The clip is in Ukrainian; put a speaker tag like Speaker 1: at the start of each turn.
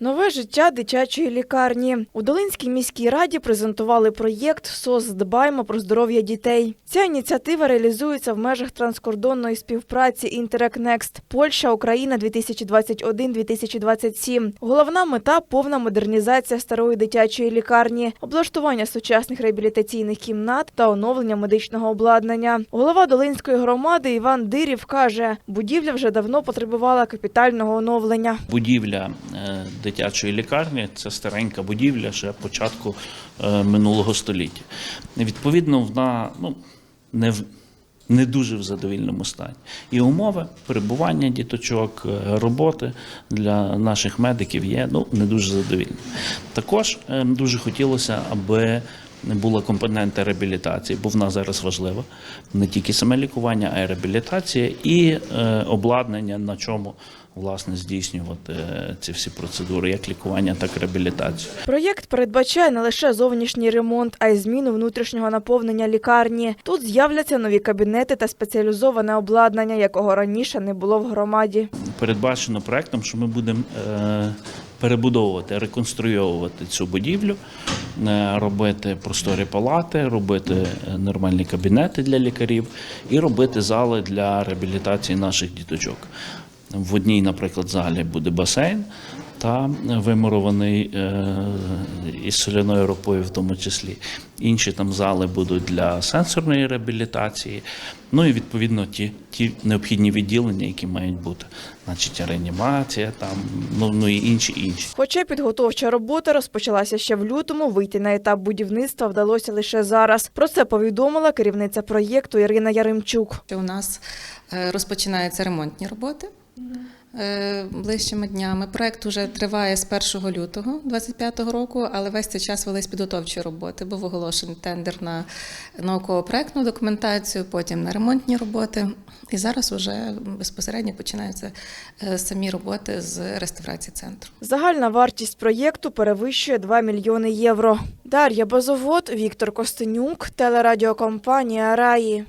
Speaker 1: Нове життя дитячої лікарні у Долинській міській раді презентували проєкт СОС Дбаймо про здоров'я дітей. Ця ініціатива реалізується в межах транскордонної співпраці Інтерек Next Польща, Україна 2021-2027. Головна мета повна модернізація старої дитячої лікарні, облаштування сучасних реабілітаційних кімнат та оновлення медичного обладнання. Голова Долинської громади Іван Дирів каже, будівля вже давно потребувала капітального оновлення.
Speaker 2: Будівля е, дитячої лікарні це старенька будівля ще початку е, минулого століття. Відповідно, вона ну, не не дуже в задовільному стані. І умови перебування діточок, е, роботи для наших медиків є ну, не дуже задовільні. Також е, дуже хотілося, аби була компонента реабілітації, бо вона зараз важлива. Не тільки саме лікування, а й реабілітація і е, обладнання, на чому власне здійснювати е, ці всі процедури, як лікування, так і реабілітацію.
Speaker 1: Проєкт передбачає не лише зовнішній ремонт, а й зміну внутрішнього наповнення лікарні. Тут з'являться нові кабінети та спеціалізоване обладнання, якого раніше не було в громаді.
Speaker 2: Передбачено проектом, що ми будемо е, перебудовувати, реконструйовувати цю будівлю, е, робити просторі палати, робити е, нормальні кабінети для лікарів і робити зали для реабілітації наших діточок. В одній, наприклад, залі буде басейн та вимурований е, із соляною ропою, в тому числі. Інші там зали будуть для сенсорної реабілітації. Ну і відповідно ті, ті необхідні відділення, які мають бути, значить реанімація, там ну, ну і інші інші.
Speaker 1: Хоча підготовча робота розпочалася ще в лютому, вийти на етап будівництва вдалося лише зараз. Про це повідомила керівниця проєкту Ірина Яремчук.
Speaker 3: у нас е, розпочинаються ремонтні роботи. Е, Ближчими днями проект уже триває з 1 лютого 2025 року, але весь цей час велись підготовчі роботи. Був оголошений тендер на науково-проектну документацію, потім на ремонтні роботи. І зараз вже безпосередньо починаються е, самі роботи з реставрації центру.
Speaker 1: Загальна вартість проєкту перевищує 2 мільйони євро. Дар'я Базовод, Віктор Костенюк, телерадіокомпанія Раї.